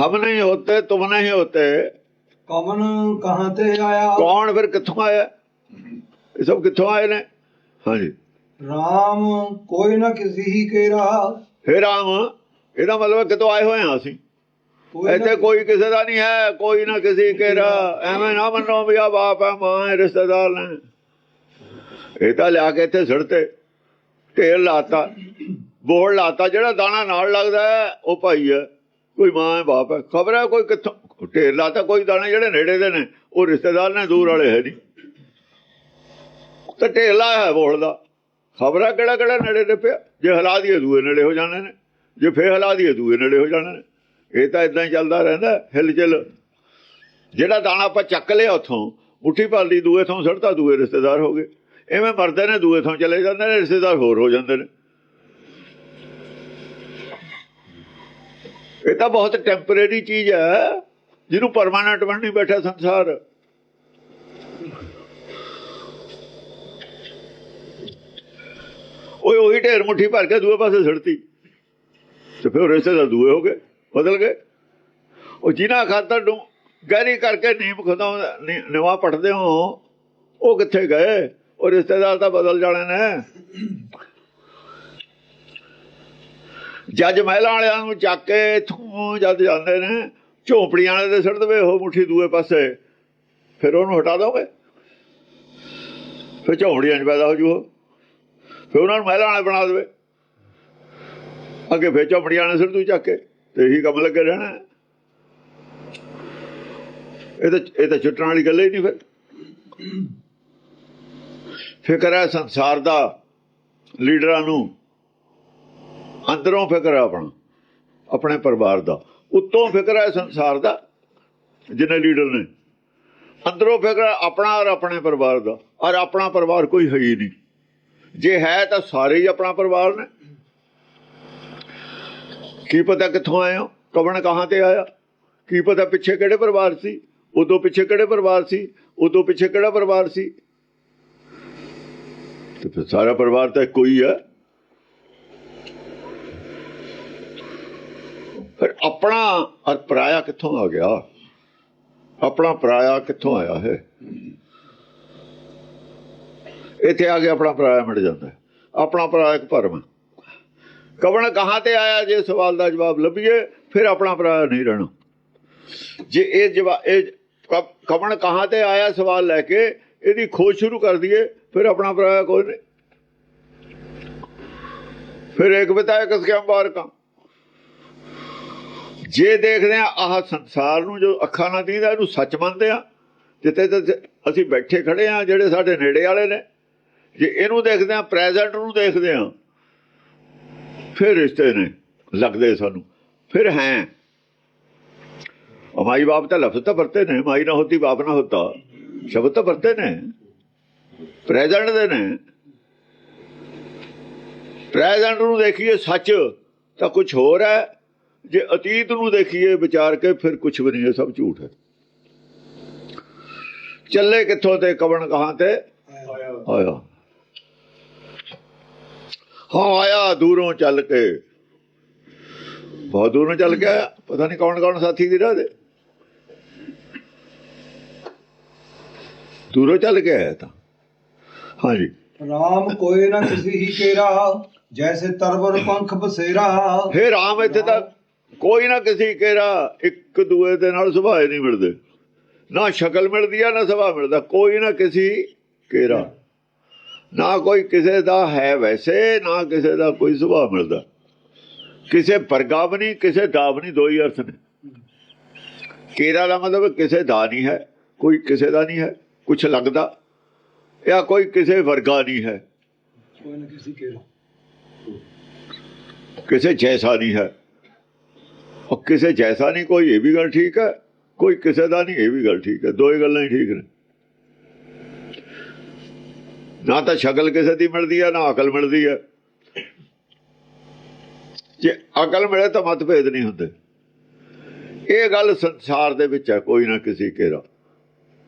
ਹਮ ਨਹੀਂ ਹੋਤੇ ਤੁਮ ਨਹੀਂ ਹੋਤੇ। ਕਮਨ ਕਹਾਂ ਤੇ ਆਇਆ? ਕੌਣ ਫਿਰ ਕਿੱਥੋਂ ਆਇਆ? ਇਹ ਸਭ ਕਿੱਥੋਂ ਆਏ ਨੇ? ਹਾਂਜੀ। RAM ਕੋਈ ਨਾ ਕਿਸੇ ਹੀ ਕੇਰਾ ਹੇ ਰਾਮ ਇਹਦਾ ਮਤਲਬ ਕਿਤੋਂ ਆਏ ਹੋਏ ਹਾਂ ਅਸੀਂ। ਇੱਥੇ ਕੋਈ ਕਿਸੇ ਦਾ ਨਹੀਂ ਹੈ ਕੋਈ ਨਾ ਕਿਸੇ ਕੇਰਾ ਐਵੇਂ ਨਾ ਮੰਨੋ ਵੀ ਆ ਬਾਪ ਹੈ ਮਾਂ ਹੈ ਰਿਸ਼ਤੇਦਾਰ ਨੇ। ਇਹ ਤਾਂ ਲਿਆ ਕੇ ਇੱਥੇ ਸੜਤੇ ਢੇਰ ਲਾਤਾ। ਬੋਲ ਲਾਤਾ ਜਿਹੜਾ ਦਾਣਾ ਨਾਲ ਲੱਗਦਾ ਉਹ ਭਾਈ ਹੈ। ਕੋਈ ਮਾਂ ਹੈ, ਬਾਪ ਹੈ, ਖਬਰ ਹੈ ਕੋਈ ਕਿੱਥੋਂ? ਢੇਰ ਲਾਤਾ ਕੋਈ ਦਾਣੇ ਜਿਹੜੇ ਨੇੜੇ ਦੇ ਨੇ, ਉਹ ਰਿਸ਼ਤੇਦਾਰ ਨੇ, ਦੂਰ ਵਾਲੇ ਹੈ ਨਹੀਂ। ਤਾਂ ਢੇਰ ਲਾਇਆ ਹੈ ਬੋਲ ਦਾ। ਖਬਰ ਹੈ ਕਿਹੜਾ ਕਿਹੜਾ ਨੇੜੇ ਦੇ ਪਿਆ? ਜੇ ਹਲਾ ਦੀਏ ਦੂਏ ਨੇੜੇ ਹੋ ਜਾਣੇ ਨੇ। ਜੇ ਫੇਰ ਹਲਾ ਦੀਏ ਦੂਏ ਨੇੜੇ ਹੋ ਜਾਣੇ ਨੇ। ਇਹ ਤਾਂ ਇਦਾਂ ਹੀ ਚੱਲਦਾ ਰਹਿੰਦਾ, ਹਿਲ ਚਲ। ਜਿਹੜਾ ਦਾਣਾ ਆਪਾਂ ਚੱਕ ਲਿਆ ਉੱਥੋਂ ਮੁੱਠੀ ਭਰ ਲਈ ਦੂਏ ਥਾਂ ਸੜਤਾ ਦੂਏ ਰਿਸ਼ਤੇਦਾਰ ਹੋ ਗਏ। ਐਵੇਂ ਮਰਦੇ ਨੇ, ਦੂਏ ਥਾਂ ਚਲੇ ਜਾਂਦੇ ਨੇ, ਰਿਸ਼ਤੇਦਾਰ ਹੋਰ ਹੋ ਜਾਂਦੇ ਨੇ। ਇਹ ਤਾਂ ਬਹੁਤ ਟੈਂਪਰੇਰੀ ਚੀਜ਼ ਹੈ। ਜਿਹਨੂੰ ਪਰਮਾਨੈਂਟ ਬਣ ਨਹੀਂ ਬੈਠਾ ਸੰਸਾਰ। ਓਏ, ਉਹੀ ਢੇਰ ਮੁੱਠੀ ਭਰ ਕੇ ਦੂਏ ਪਾਸੇ ਸੜਤੀ। ਤੇ ਫਿਰ ਉਹ ਰਿਸ਼ਤੇਦਾਰ ਦੂਏ ਹੋ ਗਏ, ਬਦਲ ਗਏ। ਉਹ ਜਿਨ੍ਹਾਂ ਖਾਤਰ ਨੂੰ ਗਹਿਰੀ ਕਰਕੇ ਨੀਮ ਖਦਾਉਂਦਾ ਨਿਵਾ ਪਟਦੇ ਹੋ, ਉਹ ਕਿੱਥੇ ਗਏ? ਉਹ ਰਿਸ਼ਤੇਦਾਰ ਤਾਂ ਬਦਲ ਜਾਣੇ ਨੇ। ਜੱਜ ਮਹਿਲਾ ਵਾਲਿਆਂ ਨੂੰ ਚੱਕ ਕੇ ਇਥੋਂ ਜਦ ਜਾਂਦੇ ਨੇ, ਝੋਪੜੀਆਂ ਵਾਲੇ ਦੇ ਸਿਰ ਦਵੇ ਉਹ ਮੁੱਠੀ ਦੂਏ ਪਾਸੇ। ਫਿਰ ਉਹਨੂੰ ਹਟਾ ਦੋਗੇ? ਫਿਰ ਝੋਪੜੀਆਂ 'ਚ ਪੈਦਾ ਹੋ ਜੂ ਫਿਰ ਉਹਨਾਂ ਨੂੰ ਮਹਿਲਾ ਵਾਲੇ ਬਣਾ ਦੇਵੇ। ਅੱਗੇ ਫਿਰ ਝੋਪੜੀਆਂ ਵਾਲੇ ਸਿਰ ਤੂੰ ਚੱਕ ਕੇ, ਤੇ ਇਹੀ ਕੰਮ ਲੱਗੇ ਰਹਿਣਾ। ਇਹ ਤਾਂ ਇਹ ਤਾਂ ਛੁੱਟਣ ਵਾਲੀ ਗੱਲ ਹੀ ਨਹੀਂ ਫਿਰ। ਫਿਕਰ ਹੈ ਸੰਸਾਰ ਦਾ ਲੀਡਰਾਂ ਨੂੰ ਅੰਦਰੋਂ ਫਿਕਰ ਹੈ ਆਪਣਾ, ਆਪਣੇ ਪਰਿਵਾਰ ਦਾ। ਉੱਤੋਂ ਫਿਕਰ ਹੈ ਸੰਸਾਰ ਦਾ ਜਿਹਨੇ ਲੀਡਰ ਨੇ। ਅੰਦਰੋਂ ਫਿਕਰ ਆਪਣਾ ਔਰ ਆਪਣੇ ਪਰਿਵਾਰ ਦਾ, ਔਰ ਆਪਣਾ ਪਰਿਵਾਰ ਕੋਈ ਹੈ ਹੀ ਨਹੀਂ। ਜੇ ਹੈ ਤਾਂ ਸਾਰੇ ਹੀ ਆਪਣਾ ਪਰਿਵਾਰ ਨੇ। ਕੀ ਪਤਾ ਕਿੱਥੋਂ ਆਏ ਹੋ, ਕਵਣ ਕਹਾਂ ਤੇ ਆਇਆ? ਕੀ ਪਤਾ ਪਿੱਛੇ ਕਿਹੜੇ ਪਰਿਵਾਰ ਸੀ? ਉਦੋਂ ਪਿੱਛੇ ਕਿਹੜੇ ਪਰਿਵਾਰ ਸੀ? ਉਦੋਂ ਪਿੱਛੇ ਕਿਹੜਾ ਪਰਿਵਾਰ ਸੀ? ਤੇ ਫਿਰ ਸਾਰਾ ਪਰਿਵਾਰ ਤਾਂ ਇੱਕੋ ਹੀ ਫਿਰ ਆਪਣਾ ਔਰ ਪਰਾਇਆ ਕਿੱਥੋਂ ਆ ਗਿਆ? ਆਪਣਾ ਪਰਾਇਆ ਕਿੱਥੋਂ ਆਇਆ ਹੈ ਇੱਥੇ ਆ ਕੇ ਆਪਣਾ ਪਰਾਇਆ ਮਿਟ ਜਾਂਦਾ ਆਪਣਾ ਪਰਾਇਆ ਇੱਕ ਭਰਮ ਹੈ। ਕਵਣ ਕਹਾਂ ਤੇ ਆਇਆ ਜੇ ਸਵਾਲ ਦਾ ਜਵਾਬ ਲੱਭੀਏ, ਫਿਰ ਆਪਣਾ ਪਰਾਇਆ ਨਹੀਂ ਰਹਿਣਾ। ਜੇ ਇਹ ਜਵਾਬ ਇਹ ਕਵਣ ਕਹਾਂ ਤੇ ਆਇਆ ਸਵਾਲ ਲੈ ਕੇ, ਇਹਦੀ ਖੋਜ ਸ਼ੁਰੂ ਕਰ ਦਈਏ, ਫਿਰ ਆਪਣਾ ਪਰਾਇਆ ਕੋਈ ਨਹੀਂ। ਫਿਰ ਇੱਕ ਬਤਾਇਆ ਕਿਸ ਕੇ ਬਾਰ ਜੇ ਦੇਖਦੇ ਆ ਆਹ ਸੰਸਾਰ ਨੂੰ ਜੋ ਅੱਖਾਂ ਨਾਲ ਦੀਦਾ, ਇਹਨੂੰ ਸੱਚ ਮੰਨਦੇ ਆ ਜਿੱਥੇ ਅਸੀਂ ਬੈਠੇ ਖੜੇ ਆ ਜਿਹੜੇ ਸਾਡੇ ਨੇੜੇ ਵਾਲੇ ਨੇ। ਜੇ ਇਹਨੂੰ ਦੇਖਦੇ ਆ ਪ੍ਰੈਜ਼ੈਂਟ ਨੂੰ ਦੇਖਦੇ ਆ ਫਿਰ ਰਿਸ਼ਤੇ ਨੇ, ਲੱਗਦੇ ਸਾਨੂੰ। ਫਿਰ ਹੈ। ਮਾਈ ਬਾਪ ਤਾਂ ਲਫ਼ਜ਼ ਤਾਂ ਵਰਤੇ ਨੇ, ਮਾਈ ਨਾ ਹੋਤੀ ਬਾਪ ਨਾ ਹੋਤਾ ਸ਼ਬਦ ਤਾਂ ਵਰਤੇ ਨੇ। ਪ੍ਰੈਜ਼ੈਂਟ ਦੇ ਨੇ। ਪ੍ਰੈਜ਼ੈਂਟ ਨੂੰ ਦੇਖੀਏ ਸੱਚ, ਤਾਂ ਕੁਝ ਹੋਰ ਹੈ। ਜੇ ਅਤੀਤ ਨੂੰ ਦੇਖੀਏ ਵਿਚਾਰ ਕੇ ਫਿਰ ਕੁਝ ਵੀ ਨਹੀਂ ਸਭ ਝੂਠ ਹੈ। ਚੱਲੇ ਕਿੱਥੋਂ ਤੇ ਕਵਣ ਕਹਾਂ ਤੇ? ਆਇਆ। ਹਾਂ ਆਇਆ ਦੂਰੋਂ ਚੱਲ ਕੇ। ਬਹੁਤ ਦੂਰੋਂ ਚੱਲ ਕੇ ਆਇਆ। ਪਤਾ ਨਹੀਂ ਕੌਣ ਕੌਣ ਸਾਥੀ ਦੀ ਰਾਹ ਦੇ ਦੂਰੋਂ ਚੱਲ ਕੇ ਆਇਆ ਤਾਂ। ਹਾਂਜੀ RAM ਕੋਈ ਨਾ ਕਿਸੇ ਹੀ ਕੇਰਾ ਜੈਸੇ ਤਰਵਰ ਪੰਖ ਬਸੇਰਾ। ਫੇਰ ਆਮ ਇੱਥੇ ਤਾਂ ਕੋਈ ਨਾ ਕਿਸੇ ਕੇਰਾ ਇੱਕ ਦੂਏ ਦੇ ਨਾਲ ਸੁਭਾਅ ਨਹੀਂ ਮਿਲਦੇ। ਨਾ ਸ਼ਕਲ ਮਿਲਦੀ ਆ ਨਾ ਸੁਭਾਅ ਮਿਲਦਾ। ਕੋਈ ਨਾ ਕਿਸੇ ਕੇਰਾ। ਨਾ ਕੋਈ ਕਿਸੇ ਦਾ ਹੈ ਵੈਸੇ ਨਾ ਕਿਸੇ ਦਾ ਕੋਈ ਸੁਭਾਅ ਮਿਲਦਾ। ਕਿਸੇ ਨਹੀਂ ਕਿਸੇ ਦਾ ਵੀ ਨਹੀਂ ਦੋ ਹੀ ਅਰਥ ਨੇ। ਕੇਰਾ ਦਾ ਮਤਲਬ ਕਿਸੇ ਦਾ ਨਹੀਂ ਹੈ ਕੋਈ ਕਿਸੇ ਦਾ ਨਹੀਂ ਹੈ ਕੁਝ ਲੱਗਦਾ ਜਾਂ ਕੋਈ ਕਿਸੇ ਵਰਗਾ ਨਹੀਂ ਹੈ। ਕੋਈ ਨਾ ਕਿਸੇ ਕੇਰਾ। ਕਿਸੇ ਜੈਸਾ ਨਹੀਂ ਹੈ। ਕਿਸੇ ਜੈਸਾ ਨਹੀਂ, ਕੋਈ ਇਹ ਵੀ ਗੱਲ ਠੀਕ ਹੈ, ਕੋਈ ਕਿਸੇ ਦਾ ਨਹੀਂ, ਇਹ ਵੀ ਗੱਲ ਠੀਕ ਹੈ। ਦੋਏ ਗੱਲਾਂ ਹੀ ਠੀਕ ਨੇ। ਨਾ ਤਾਂ ਸ਼ਕਲ ਕਿਸੇ ਦੀ ਮਿਲਦੀ ਹੈ, ਨਾ ਅਕਲ ਮਿਲਦੀ ਹੈ। ਜੇ ਅਕਲ ਮਿਲੇ ਤਾਂ ਮਤਭੇਦ ਨਹੀਂ ਹੁੰਦੇ। ਇਹ ਗੱਲ ਸੰਸਾਰ ਦੇ ਵਿੱਚ ਹੈ, ਕੋਈ ਨਾ ਕਿਸੇ ਕੇਰਾ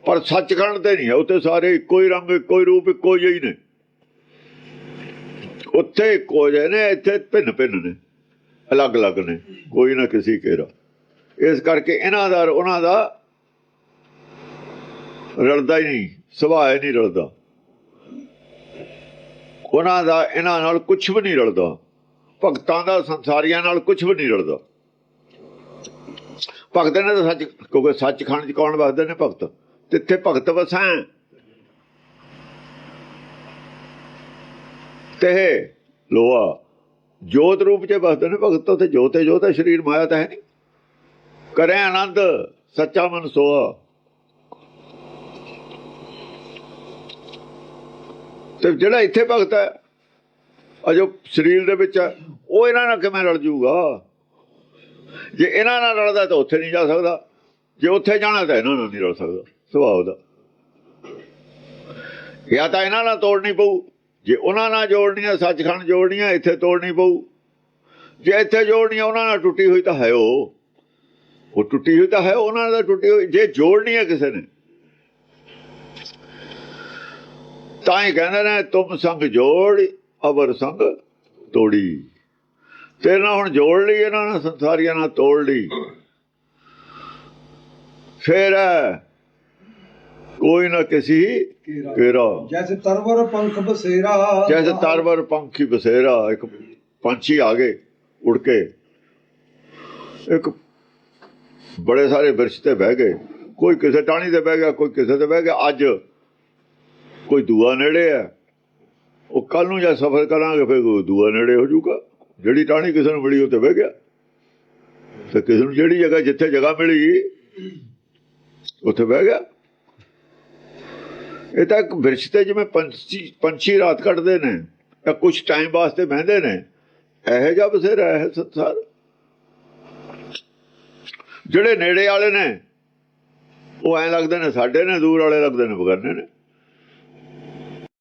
ਪਰ ਸੱਚਖੰਡ ਤੇ ਨਹੀਂ ਹੈ, ਉੱਥੇ ਸਾਰੇ ਇੱਕੋ ਹੀ ਰੰਗ, ਇੱਕੋ ਹੀ ਰੂਪ, ਇੱਕੋ ਜਿਹੇ ਨੇ। ਉੱਥੇ ਇੱਕੋ ਜਿਹੇ ਨੇ, ਇੱਥੇ ਭਿੰਨ ਭਿੰਨ ਨੇ। ਅਲੱਗ ਅਲੱਗ ਨੇ, ਕੋਈ ਨਾ ਕਿਸੇ ਕੇਰਾ ਇਸ ਕਰਕੇ ਇਹਨਾਂ ਦਾ ਉਹਨਾਂ ਦਾ ਰਲਦਾ ਹੀ ਨਹੀਂ, ਸੁਭਾਅ ਹੀ ਨਹੀਂ ਰਲਦਾ। ਉਹਨਾਂ ਦਾ ਇਹਨਾਂ ਨਾਲ ਕੁਝ ਵੀ ਨਹੀਂ ਰਲਦਾ। ਭਗਤਾਂ ਦਾ, ਸੰਸਾਰੀਆਂ ਨਾਲ ਕੁਝ ਵੀ ਨਹੀਂ ਰਲਦਾ। ਭਗਤ ਨੇ ਤਾਂ ਸੱਚ, ਕਿਉਂਕਿ ਸੱਚ ਸੱਚਖੰਡ ਚ ਕੌਣ ਵਸਦੇ ਨੇ ਭਗਤ? ਤਿੱਥੇ ਭਗਤ ਵਸਾਂ। ਤੇ ਲੋਹਾ। ਜੋਤ ਰੂਪ ਚ ਵਸਦੇ ਨੇ, ਭਗਤ ਤੇ ਜੋਤੇ ਜੋਤੇ ਸਰੀਰ ਮਾਇਆ ਤਾਂ ਹੈ ਨਹੀਂ। ਕਰੇ ਆਨੰਦ, ਸੱਚਾ ਮਨ ਸੋਆ। ਤੇ ਜਿਹੜਾ ਇੱਥੇ ਭਗਤ ਹੈ ਆ ਸਰੀਰ ਦੇ ਵਿੱਚ ਹੈ, ਉਹ ਇਹਨਾਂ ਨਾਲ ਕਿਵੇਂ ਰਲ ਜੂਗਾ? ਜੇ ਇਹਨਾਂ ਨਾਲ ਰਲਦਾ ਤਾਂ ਉੱਥੇ ਨਹੀਂ ਜਾ ਸਕਦਾ। ਜੇ ਉੱਥੇ ਜਾਣਾ ਤਾਂ ਇਹਨਾਂ ਨਾਲ ਨਹੀਂ ਰਲ ਸਕਦਾ, ਸੁਭਾਅ ਦਾ ਜਾਂ ਤਾਂ ਇਹਨਾਂ ਨਾਲ ਤੋੜਨੀ ਪਊ। ਜੇ ਉਹਨਾਂ ਨਾਲ ਜੋੜਨੀਆਂ, ਸੱਚਖੰਡ ਜੋੜਨੀਆਂ, ਇੱਥੇ ਤੋੜਨੀ ਪਊ। ਜੇ ਇੱਥੇ ਜੋੜਨੀਆਂ, ਉਹਨਾਂ ਨਾਲ ਟੁੱਟੀ ਹੋਈ ਤਾਂ ਹੈ ਉਹ। ਉਹ ਟੁੱਟੀ ਹੋਈ ਤਾਂ ਹੈ, ਉਹਨਾਂ ਨਾਲ ਟੁੱਟੀ ਹੋਈ। ਜੇ ਜੋੜਨੀ ਹੈ ਕਿਸੇ ਨੇ, ਤਾਂ ਹੀ ਕਹਿੰਦੇ ਨੇ, ਤੁਮ ਸੰਗ ਜੋੜ, ਅਵਰ ਸੰਗ ਤੋੜੀ। ਤੇਰੇ ਨਾਲ ਹੁਣ ਜੋੜ ਲਈ, ਇਹਨਾਂ ਨਾਲ ਸੰਸਾਰੀਆਂ ਨਾਲ ਤੋੜ ਲਈ। ਫੇਰ ਕੋਈ ਨਾ ਕਿਸੇ ਕੇਰਾ ਜੈਸੇ ਤਰਵਰ ਪੰਖ ਬਸੇਰਾ ਜੈਸੇ ਤਰਵਰ ਪੰਖੀ ਬਸੇਰਾ ਇੱਕ ਪੰਛੀ ਆ ਗਏ ਉੜ ਕੇ ਇੱਕ ਬੜੇ ਸਾਰੇ ਬਿਰਛ ਤੇ ਬਹਿ ਗਏ ਕੋਈ ਕਿਸੇ ਟਾਣੀ ਤੇ ਬਹਿ ਗਿਆ ਕੋਈ ਕਿਸੇ ਤੇ ਬਹਿ ਗਿਆ ਅੱਜ ਕੋਈ ਦੂਆ ਨੇੜੇ ਆ ਉਹ ਕੱਲ ਨੂੰ ਜੇ ਸਫ਼ਰ ਕਰਾਂਗੇ ਫੇਰ ਕੋਈ ਦੂਆ ਨੇੜੇ ਹੋ ਜਾਊਗਾ ਜਿਹੜੀ ਟਾਣੀ ਕਿਸੇ ਨੂੰ ਮਿਲੀ ਉਹ ਤੇ ਬਹਿ ਗਿਆ ਤੇ ਕਿਸੇ ਨੂੰ ਜਿਹੜੀ ਜਗ੍ਹਾ ਜਿੱਥੇ ਜਗ੍ਹਾ ਮਿਲੀ ਉੱਥੇ ਬਹਿ ਗਿਆ ਇਹ ਤਾਂ ਇੱਕ ਬਿਰਛ ਤੇ ਜਿਵੇਂ ਪੰਛੀ ਪੰਛੀ ਰਾਤ ਕੱਟਦੇ ਨੇ, ਤਾਂ ਕੁਝ ਟਾਈਮ ਵਾਸਤੇ ਬਹਿੰਦੇ ਨੇ। ਇਹੋ ਜਿਹਾ ਬਸੇਰਾ ਹੈ ਸੰਸਾਰ। ਜਿਹੜੇ ਨੇੜੇ ਵਾਲੇ ਨੇ, ਉਹ ਐਂ ਲੱਗਦੇ ਨੇ, ਸਾਡੇ ਨੇ, ਦੂਰ ਵਾਲੇ ਲੱਗਦੇ ਨੇ, ਬਗਾਨੇ ਨੇ।